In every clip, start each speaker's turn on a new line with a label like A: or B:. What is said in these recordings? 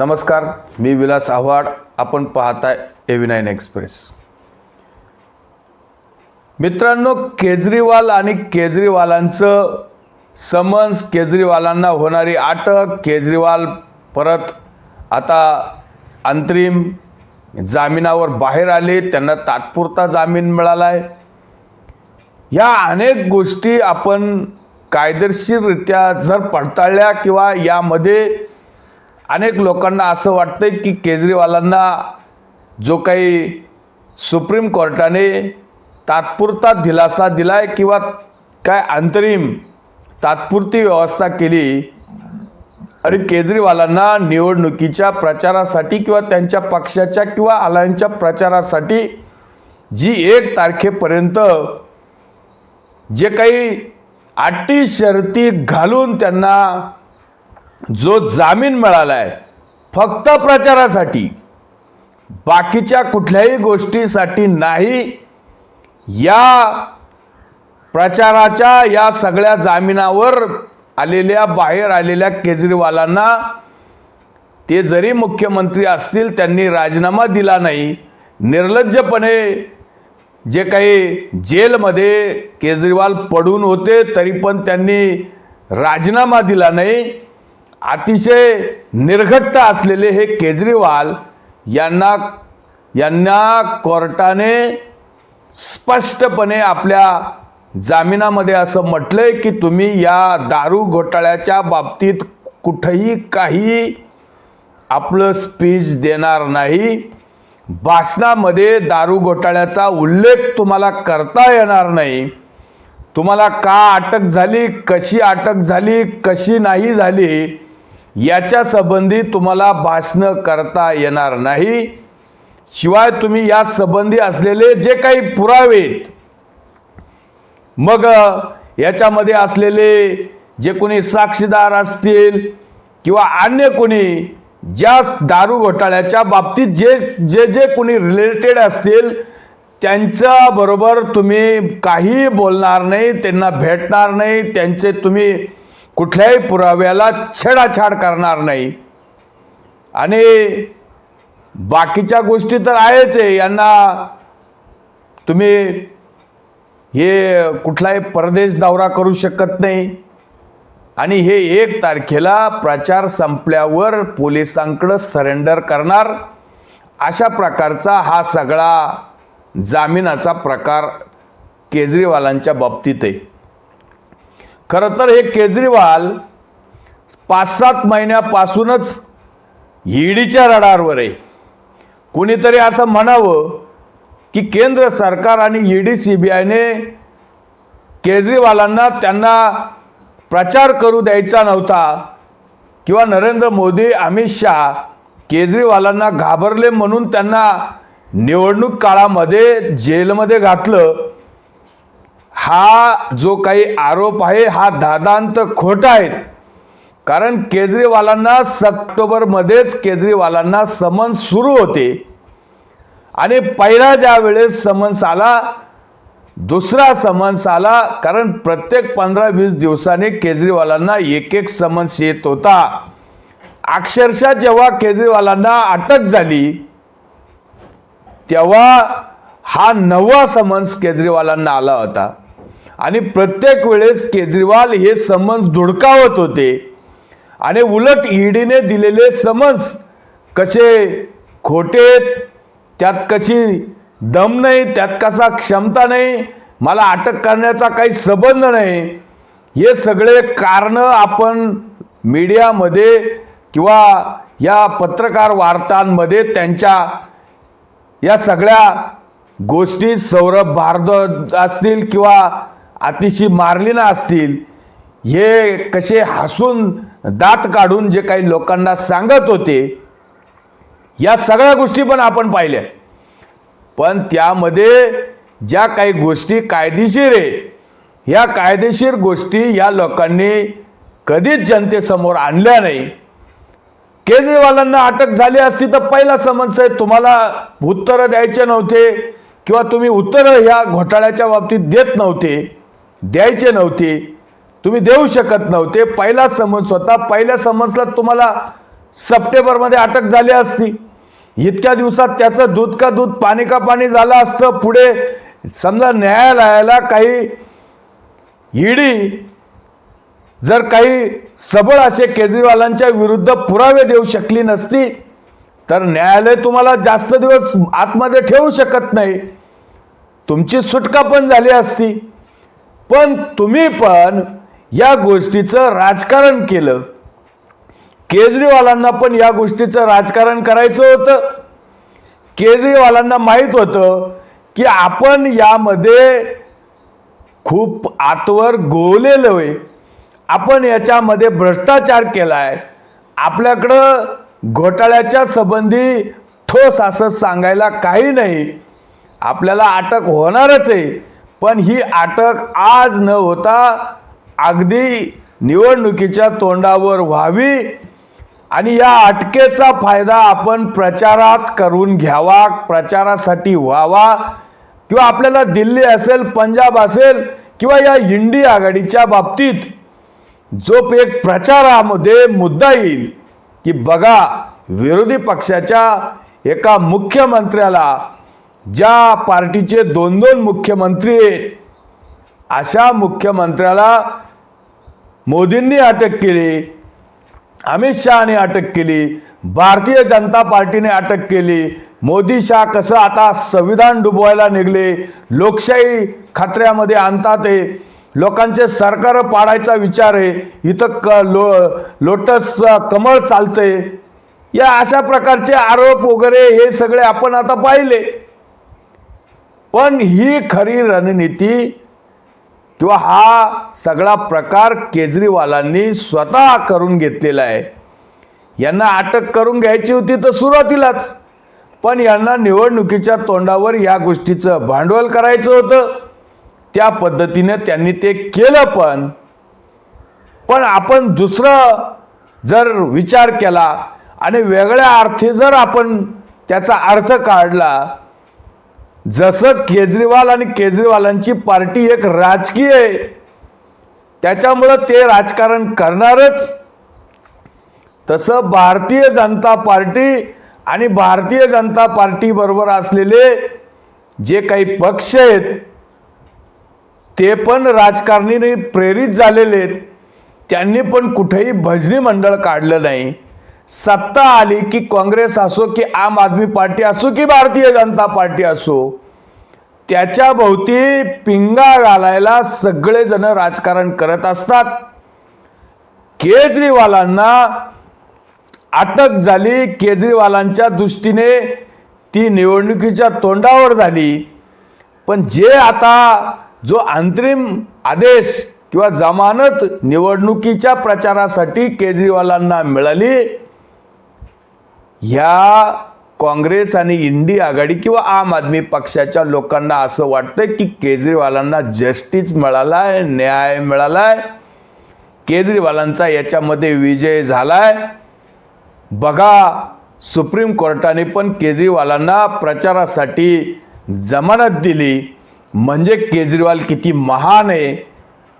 A: नमस्कार मी विलास आव्हाड. आपण पाहताय एव्ही नाईन एक्सप्रेस मित्रांनो केजरीवाल आणि केजरीवालांचं समन्स केजरीवालांना होणारी अटक केजरीवाल परत आता अंतरिम जामिनावर बाहेर आले त्यांना तात्पुरता जामीन मिळाला आहे या अनेक गोष्टी आपण कायदेशीररित्या जर पडताळल्या किंवा यामध्ये अनेक लोकांना असं वाटतंय की केजरीवालांना जो काही सुप्रीम कोर्टाने तात्पुरता दिलासा दिलाय किंवा काय अंतरिम तात्पुरती व्यवस्था केली आणि केजरीवालांना निवडणुकीच्या प्रचारासाठी किंवा त्यांच्या पक्षाच्या किंवा आलायांच्या प्रचारासाठी जी एक तारखेपर्यंत जे काही अटी शर्ती घालून त्यांना जो जामीन मिळाला आहे फक्त प्रचारासाठी बाकीच्या कुठल्याही गोष्टीसाठी नाही या प्रचाराच्या या सगळ्या जामिनावर आलेल्या बाहेर आलेल्या केजरीवालांना ते जरी मुख्यमंत्री असतील त्यांनी राजीनामा दिला नाही. निर्लज्जपणे जे काही जेलमध्ये केजरीवाल पडून होते तरी पण त्यांनी राजीनामा दिला नाही. अतिशय निर्घट्ट असलेले हे केजरीवाल यांना यांना कोर्टाने स्पष्टपणे आपल्या जामिनामध्ये असं म्हटलंय की तुम्ही या दारू घोटाळ्याच्या बाबतीत कुठंही काही आपलं स्पीच देणार नाही. भाषणामध्ये दारू घोटाळ्याचा उल्लेख तुम्हाला करता येणार नाही. तुम्हाला का अटक झाली कशी अटक झाली कशी नाही झाली याच्या संबंधी तुम्हाला भाषणं करता येणार नाही. शिवाय तुम्ही या संबंधी असलेले जे काही पुरावे मग याच्यामध्ये असलेले जे कोणी साक्षीदार असतील किंवा अन्य कोणी ज्या दारू घोटाळ्याच्या बाबतीत जे जे जे कोणी रिलेटेड असतील त्यांच्याबरोबर तुम्ही काही बोलणार नाही त्यांना भेटणार नाही त्यांचे तुम्ही कुठल्याही पुराव्याला छेडाछाड करणार नाही. आणि बाकीच्या गोष्टी तर आहेच आहे. यांना तुम्ही हे कुठलाही परदेश दौरा करू शकत नाही. आणि हे एक तारखेला प्रचार संपल्यावर पोलिसांकडं सरेंडर करणार. अशा प्रकारचा हा सगळा जामिनाचा प्रकार केजरीवालांच्या बाबतीत आहे. खरं तर हे केजरीवाल पाच सात महिन्यापासूनच ईडीच्या रडारवर आहे. कुणीतरी असं म्हणावं की केंद्र सरकार आणि ईडी सी बी आयने केजरीवालांना त्यांना प्रचार करू द्यायचा नव्हता किंवा नरेंद्र मोदी अमित शहा केजरीवालांना घाबरले म्हणून त्यांना निवडणूक काळामध्ये जेलमध्ये घातलं. हा जो काही आरोप आहे हा दादांत खोटा आहे कारण केजरीवालांना ऑक्टोबरमध्येच केजरीवालांना समन्स सुरू होते. आणि पहिला ज्या वेळेस समन्स आला दुसरा समन्स आला कारण प्रत्येक पंधरा वीस दिवसाने केजरीवालांना एक एक समन्स येत होता. अक्षरशः जेव्हा केजरीवालांना अटक झाली तेव्हा हा नववा समन्स केजरीवालांना आला होता. आणि प्रत्येक वेळेस केजरीवाल हे समन्स धुडकावत होते. आणि उलट ईडीने दिलेले समन्स कसे खोटे त्यात कशी दम नाही त्यात कसा क्षमता नाही मला अटक करण्याचा काही संबंध नाही. हे सगळे कारणं आपण मीडियामध्ये किंवा या पत्रकार वार्तांमध्ये त्यांच्या या सगळ्या गोष्टी सौरभ भारद्वाज असतील किंवा अतिशय मार्लिना असतील हे कसे हसून दात काढून जे काही लोकांना सांगत होते या सगळ्या गोष्टी पण आपण पाहिल्या. पण त्यामध्ये ज्या काही गोष्टी कायदेशीर आहे ह्या कायदेशीर गोष्टी या लोकांनी कधीच जनतेसमोर आणल्या नाही. केजरीवालांना अटक झाली असती तर पहिला समन्स आहे तुम्हाला उत्तरं द्यायचे नव्हते किंवा तुम्ही उत्तरं ह्या घोटाळ्याच्या बाबतीत देत नव्हते. द्यायचे नव्हते. तुम्ही देऊ शकत नव्हते. पहिला समज स्वतः पहिल्या समजला तुम्हाला सप्टेंबरमध्ये अटक झाली असती. इतक्या दिवसात त्याचं दूध का दूध पाणी का पाणी झालं असतं. पुढे समजा न्यायालयाला काही ईडी जर काही सबळ असे केजरीवालांच्या विरुद्ध पुरावे देऊ शकली नसती तर न्यायालय तुम्हाला जास्त दिवस आतमध्ये ठेवू शकत नाही. तुमची सुटका पण झाली असती. पण तुम्ही पण या गोष्टीचं राजकारण केलं. केजरीवालांना पण या गोष्टीचं राजकारण करायचं होतं. केजरीवालांना माहीत होतं की आपण यामध्ये खूप आतवर गोवलेलो आहे. आपण याच्यामध्ये भ्रष्टाचार केला आहे आपल्याकडं घोटाळ्याच्या संबंधी ठोस असं सांगायला काही नाही. आपल्याला अटक होणारच आहे. पण ही अटक आज न होता अगदी निवडणुकीच्या तोंडावर व्हावी आणि या अटकेचा फायदा आपण प्रचारात करून घ्यावा प्रचारासाठी व्हावा. किंवा आपल्याला दिल्ली असेल पंजाब असेल किंवा या इंडी आघाडीच्या बाबतीत जो एक प्रचारामध्ये मुद्दा येईल की बघा विरोधी पक्षाच्या एका मुख्यमंत्र्याला ज्या पार्टीचे दोन दोन मुख्यमंत्री आहेत अशा मुख्यमंत्र्याला मोदींनी अटक केली अमित शहाने अटक केली भारतीय जनता पार्टीने अटक केली मोदी शाह कसं आता संविधान डुबवायला निघले लोकशाही खतऱ्यामध्ये आणतात आहे लोकांचे सरकार पाडायचा विचार आहे इथं क लो लोटस कमळ चालतंय या अशा प्रकारचे आरोप वगैरे हे सगळे आपण आता पाहिले. पण ही खरी रणनीती किंवा हा सगळा प्रकार केजरीवालांनी स्वतः करून घेतलेला आहे. यांना अटक करून घ्यायची होती तर सुरुवातीलाच. पण यांना निवडणुकीच्या तोंडावर या गोष्टीचं भांडवल करायचं होतं. त्या पद्धतीने त्यांनी ते केलं पण. पण आपण दुसरं जर विचार केला आणि वेगळ्या अर्थी जर आपण त्याचा अर्थ काढला जसं केजरीवाल आणि केजरीवालांची पार्टी एक राजकीय आहे त्याच्यामुळं ते राजकारण करणारच. तसं भारतीय जनता पार्टी आणि भारतीय जनता पार्टी बरोबर असलेले जे काही पक्ष आहेत ते पण राजकारणीने प्रेरित झालेले आहेत. त्यांनी पण कुठेही भजनी मंडळ काढलं नाही. सत्ता आली की काँग्रेस असो की आम आदमी पार्टी असो की भारतीय जनता पार्टी असो त्याच्या भोवती पिंगा घालायला सगळेजण राजकारण करत असतात. केजरीवालांना अटक झाली. केजरीवालांच्या दृष्टीने ती निवडणुकीच्या तोंडावर झाली. पण जे आता जो अंतरिम आदेश किंवा जमानत निवडणुकीच्या प्रचारासाठी केजरीवालांना मिळाली ह्या काँग्रेस आणि इंडी आघाडी किंवा आम आदमी पक्षाच्या लोकांना असं वाटतं की केजरीवालांना जस्टिस मिळालाय न्याय मिळालाय. केजरीवालांचा याच्यामध्ये विजय झालाय. बघा सुप्रीम कोर्टाने पण केजरीवालांना प्रचारासाठी जमानत दिली. म्हणजे केजरीवाल किती महान आहे.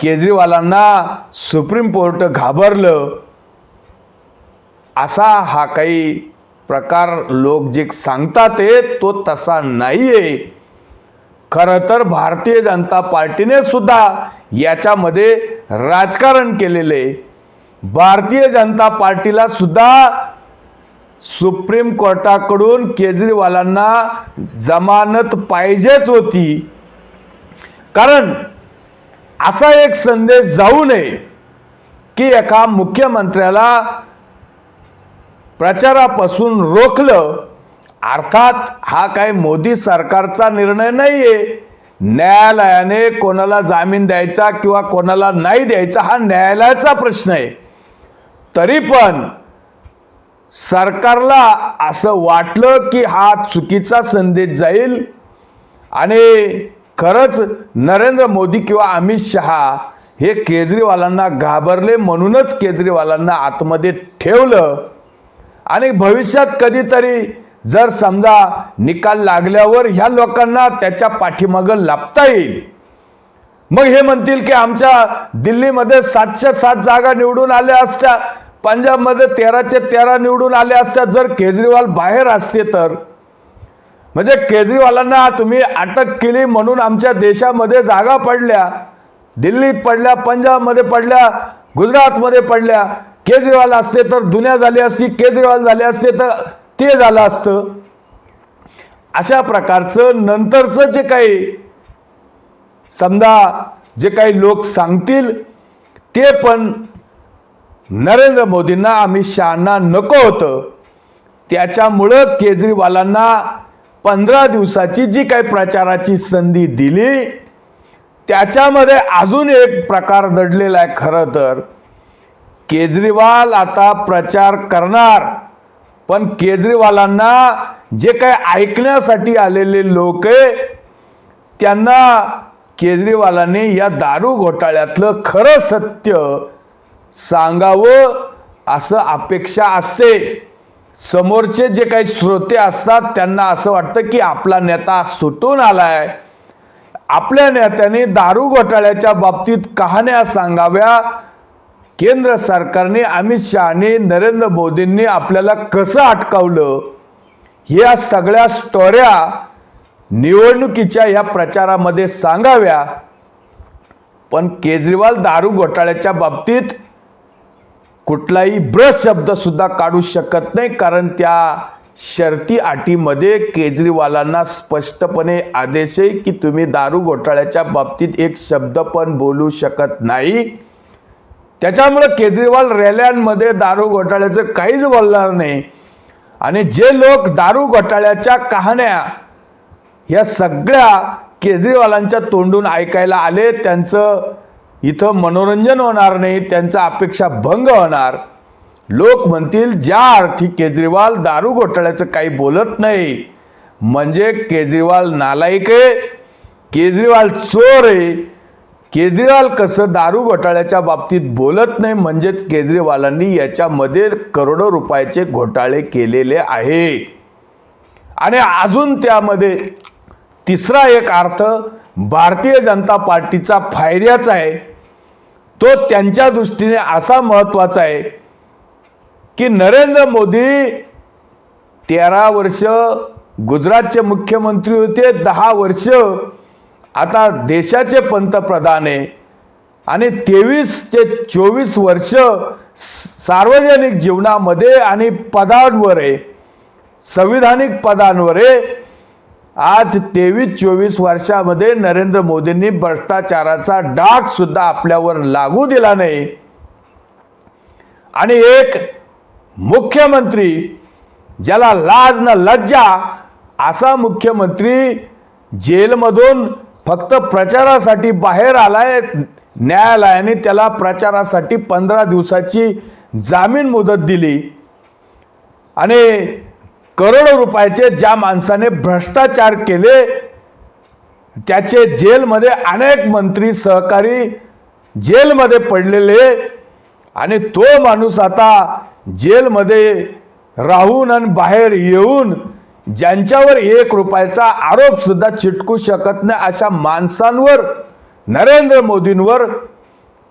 A: केजरीवालांना सुप्रीम कोर्ट घाबरलं. असा हा काही प्रकार लोक जे सांगतात ते तो तसा नाही आहे खरं तर भारतीय जनता पार्टीने सुद्धा याच्यामध्ये राजकारण केलेले. भारतीय जनता पार्टीला सुद्धा सुप्रीम कोर्टाकडून केजरीवालांना जमानत पाहिजेच होती. कारण असा एक संदेश जाऊ नये की एका मुख्यमंत्र्याला प्रचारापासून रोखलं अर्थात हा काय मोदी सरकारचा निर्णय नाही आहे न्यायालयाने कोणाला जामीन द्यायचा किंवा कोणाला नाही द्यायचा हा न्यायालयाचा प्रश्न आहे. तरी पण सरकारला असं वाटलं की हा चुकीचा संदेश जाईल. आणि खरंच नरेंद्र मोदी किंवा अमित शहा हे केजरीवालांना घाबरले म्हणूनच केजरीवालांना आतमध्ये ठेवलं. आणि भविष्यात कधीतरी जर समजा निकाल लागल्यावर ह्या लोकांना त्याच्या पाठीमागं लाभता येईल. मग हे म्हणतील की आमच्या दिल्लीमध्ये सातशे सात जागा निवडून आल्या असत्या पंजाबमध्ये तेराचे तेरा निवडून आले असत्या जर केजरीवाल बाहेर असते तर? म्हणजे केजरीवालांना तुम्ही अटक केली म्हणून आमच्या देशामध्ये जागा पडल्या दिल्लीत पडल्या पंजाबमध्ये पडल्या गुजरातमध्ये पडल्या केजरीवाल असते तर दुनिया झाली असती केजरीवाल झाले असते तर ते झालं असतं. अशा प्रकारचं नंतरचं जे काही समजा जे काही लोक सांगतील ते पण नरेंद्र मोदींना अमित शहाना नको होतं. त्याच्यामुळं केजरीवालांना पंधरा दिवसाची जी काही प्रचाराची संधी दिली त्याच्यामध्ये अजून एक प्रकार दडलेला आहे खरं तर. केजरीवाल आता प्रचार करणार. पण केजरीवालांना जे काही ऐकण्यासाठी आलेले लोक आहे त्यांना केजरीवालांनी या दारू घोटाळ्यातलं खरं सत्य सांगावं असं अपेक्षा असते. समोरचे जे काही श्रोते असतात त्यांना असं वाटतं की आपला नेता सुटून आलाय. आपल्या नेत्याने दारू घोटाळ्याच्या बाबतीत कहाण्या सांगाव्या. केंद्र सरकारने अमित शहाने नरेंद्र मोदींनी आपल्याला कसं अटकावलं? या सगळ्या स्टोऱ्या निवडणुकीच्या या प्रचारामध्ये सांगाव्या. पण केजरीवाल दारू घोटाळ्याच्या बाबतीत कुठलाही ब्रश शब्द सुद्धा काढू शकत नाही कारण त्या शर्ती अटीमध्ये केजरीवालांना स्पष्टपणे आदेश आहे की तुम्ही दारू घोटाळ्याच्या बाबतीत एक शब्द पण बोलू शकत नाही. त्याच्यामुळं केजरीवाल रॅल्यांमध्ये दारू घोटाळ्याचं काहीच बोलणार नाही. आणि जे लोक दारू घोटाळ्याच्या कहाण्या या सगळ्या केजरीवालांच्या तोंडून ऐकायला आले त्यांचं इथं मनोरंजन होणार नाही त्यांचा अपेक्षा भंग होणार. लोक म्हणतील ज्या अर्थी केजरीवाल दारू घोटाळ्याचं काही बोलत नाही म्हणजे केजरीवाल नालायक आहे केजरीवाल चोर आहे केजरीवाल कसं दारू घोटाळ्याच्या बाबतीत बोलत नाही म्हणजेच केजरीवालांनी याच्यामध्ये करोडो रुपयाचे घोटाळे केलेले आहे. आणि अजून त्यामध्ये तिसरा एक अर्थ भारतीय जनता पार्टीचा फायद्याचा आहे. तो त्यांच्या दृष्टीने असा महत्त्वाचा आहे की नरेंद्र मोदी तेरा वर्ष गुजरातचे मुख्यमंत्री होते दहा वर्ष आता देशाचे पंतप्रधान आहे आणि तेवीस ते चोवीस वर्ष सार्वजनिक जीवनामध्ये आणि पदांवर आहे संविधानिक पदांवर आहे आज तेवीस चोवीस वर्षामध्ये नरेंद्र मोदींनी भ्रष्टाचाराचा डाग सुद्धा आपल्यावर लागू दिला नाही. आणि एक मुख्यमंत्री ज्याला लाज न लज्जा असा मुख्यमंत्री जेलमधून फक्त प्रचारासाठी बाहेर आलाय न्यायालयाने त्याला प्रचारासाठी पंधरा दिवसाची जामीन मुदत दिली. आणि करोडो रुपयाचे ज्या माणसाने भ्रष्टाचार केले त्याचे जेलमध्ये अनेक मंत्री सहकारी जेलमध्ये पडलेले आणि तो माणूस आता जेलमध्ये राहून आणि बाहेर येऊन ज्यांच्यावर एक रुपयाचा आरोप सुद्धा चिटकू शकत नाही अशा माणसांवर नरेंद्र मोदींवर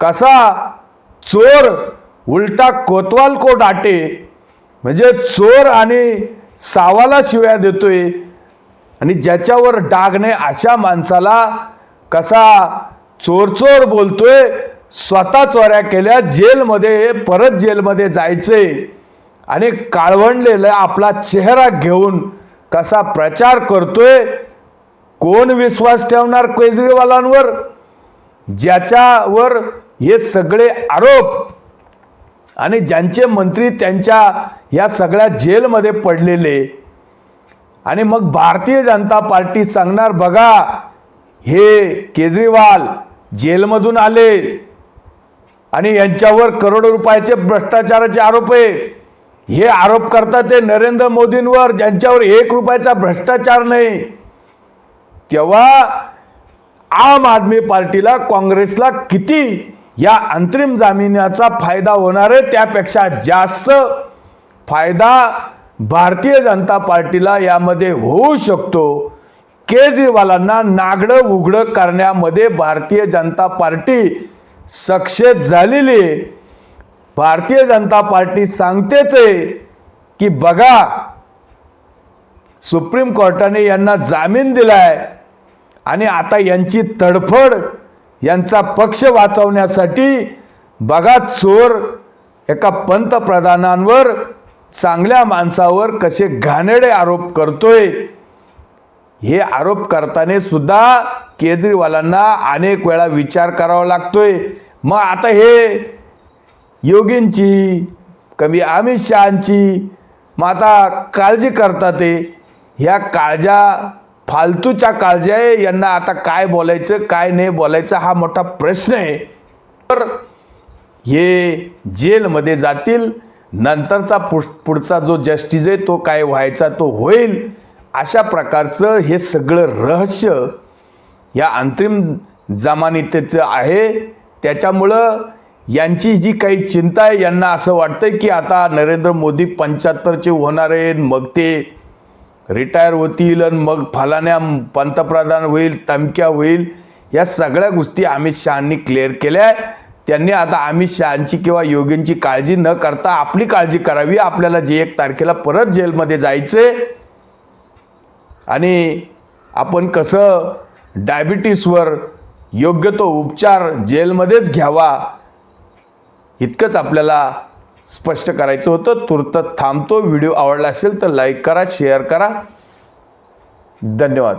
A: कसा चोर उलटा कोतवाल को डाटे म्हणजे चोर आणि सावाला शिव्या देतोय आणि ज्याच्यावर डाग नाही अशा माणसाला कसा चोर चोर बोलतोय स्वतः चोऱ्या केल्या जेलमध्ये परत जेलमध्ये जायचे आणि काळवंडलेला आपला चेहरा घेऊन कसा प्रचार करतोय कोण विश्वास ठेवणार केजरीवालांवर? ज्याच्यावर हे सगळे आरोप आणि ज्यांचे मंत्री त्यांच्या या सगळ्या जेलमध्ये पडलेले. आणि मग भारतीय जनता पार्टी सांगणार बघा हे केजरीवाल जेलमधून आले आणि यांच्यावर करोडो रुपयाचे भ्रष्टाचाराचे आरोप आहे. हे आरोप करतात ते नरेंद्र मोदींवर ज्यांच्यावर एक रुपयाचा भ्रष्टाचार नाही. तेव्हा आम आदमी पार्टीला काँग्रेसला किती या अंतरिम जामिनाचा फायदा होणार आहे त्यापेक्षा जास्त फायदा भारतीय जनता पार्टीला यामध्ये होऊ शकतो. केजरीवालांना नागडं उघडं करण्यामध्ये भारतीय जनता पार्टी सक्सेस झालेली आहे. भारतीय जनता पार्टी सांगतेच आहे की बघा सुप्रीम कोर्टाने यांना जामीन दिलाय आणि आता यांची तडफड यांचा पक्ष वाचवण्यासाठी बघा चोर एका पंतप्रधानांवर चांगल्या माणसावर कसे घाणेडे आरोप करतोय. हे आरोप करताना सुद्धा केजरीवालांना अनेक वेळा विचार करावा लागतोय. मग आता हे योगींची कमी अमित शहाची मग आता काळजी करतात ते. ह्या काळजा फालतूच्या काळज्या आहे. यांना आता काय बोलायचं काय नाही बोलायचं हा मोठा प्रश्न आहे. तर हे जेलमध्ये जातील. नंतरचा पुढ पुढचा जो जस्टिस आहे तो काय व्हायचा तो होईल. अशा प्रकारचं हे सगळं रहस्य या अंतरिम जमानितेचं आहे. त्याच्यामुळं यांची जी काही चिंता आहे यांना असं वाटतंय की आता नरेंद्र मोदी पंच्याहत्तरचे होणार आहे मग ते रिटायर होतील आणि मग फलाण्या पंतप्रधान होईल तमक्या होईल या सगळ्या गोष्टी अमित शहानी क्लिअर केल्या आहे त्यांनी आता अमित शहाची किंवा योगींची काळजी न करता आपली काळजी करावी आपल्याला जे एक तारखेला परत जेलमध्ये जायचे आणि आपण कसं डायबिटीसवर योग्य तो उपचार जेलमध्येच घ्यावा इतकंच आपल्याला स्पष्ट करायचं होतं. तुर्त थांबतो. व्हिडिओ आवडला असेल तर लाईक करा शेअर करा. धन्यवाद.